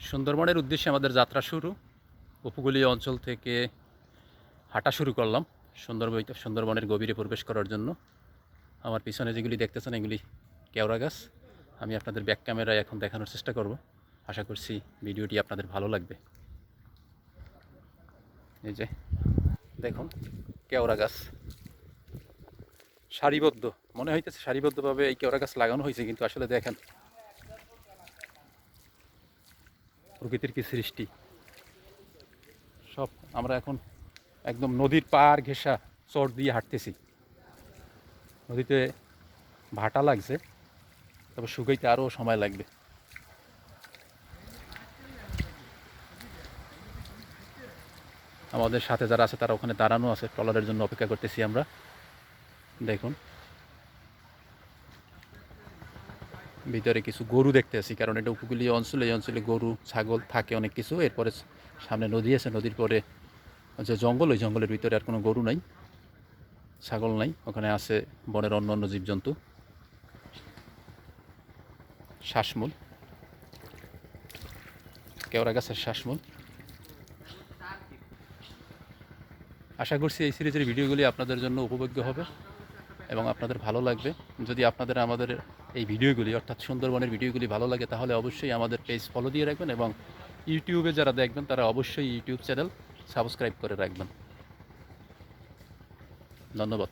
সুন্দরবনের উদ্দেশ্যে আমাদের যাত্রা শুরু। উপকূলীয় অঞ্চল থেকে হাঁটা শুরু করলাম সুন্দর সুন্দরবনের গভীরে প্রবেশ করার জন্য। আমার পিছনে যেগুলি দেখতেছেন এগুলি কেওড়া গাছ। আমি আপনাদের ব্যাক ক্যামেরায় এখন দেখানোর চেষ্টা করব। আশা করছি ভিডিওটি আপনাদের ভালো লাগবে। এই যে, দেখুন, কেওড়া গাছ। সারিবদ্ধ। মনে হইতেছে সারিবদ্ধভাবে এই কেওড়া গাছ লাগানো হয়েছে কিন্তু আসলে দেখেন প্রকৃতির কি সৃষ্টি? সব আমরা এখন একদম নদীর পার ঘেঁষা চট দিয়ে হাঁটতেছি। নদীতে ভাটা লাগছে, তবে শুকাইতে আরও সময় লাগবে। আমাদের সাথে যারা আছে তারা ওখানে দাঁড়ানো আছে, ট্রলারের জন্য অপেক্ষা করতেছি আমরা। দেখুন। ভিতরে কিছু গরু দেখতে আছি কারণ এটা উপকূলীয় অঞ্চলে, এই অঞ্চলে গরু, ছাগল থাকে অনেক কিছু। এরপরে সামনে নদী আছে, নদীর পরে যে জঙ্গল, ওই জঙ্গলের ভিতরে আর কোনো গরু নাই, ছাগল নাই। ওখানে আছে বনের অন্য অন্য জীবজন্তু। শ্বাসমূল কেওড়া গাছের শ্বাসমূল আশা করছি এই সিরিজের ভিডিওগুলি আপনাদের জন্য উপভোগ্য হবে এবং আপনাদের ভালো লাগবে। যদি আপনাদের আমাদের এই ভিডিওগুলি, অর্থাৎ সুন্দরবনের ভিডিওগুলি ভালো লাগে, তাহলে অবশ্যই আমাদের পেজ ফলো দিয়ে রাখবেন এবং ইউটিউবে যারা দেখবেন, তারা অবশ্যই ইউটিউব চ্যানেল সাবস্ক্রাইব করে রাখবেন। ধন্যবাদ।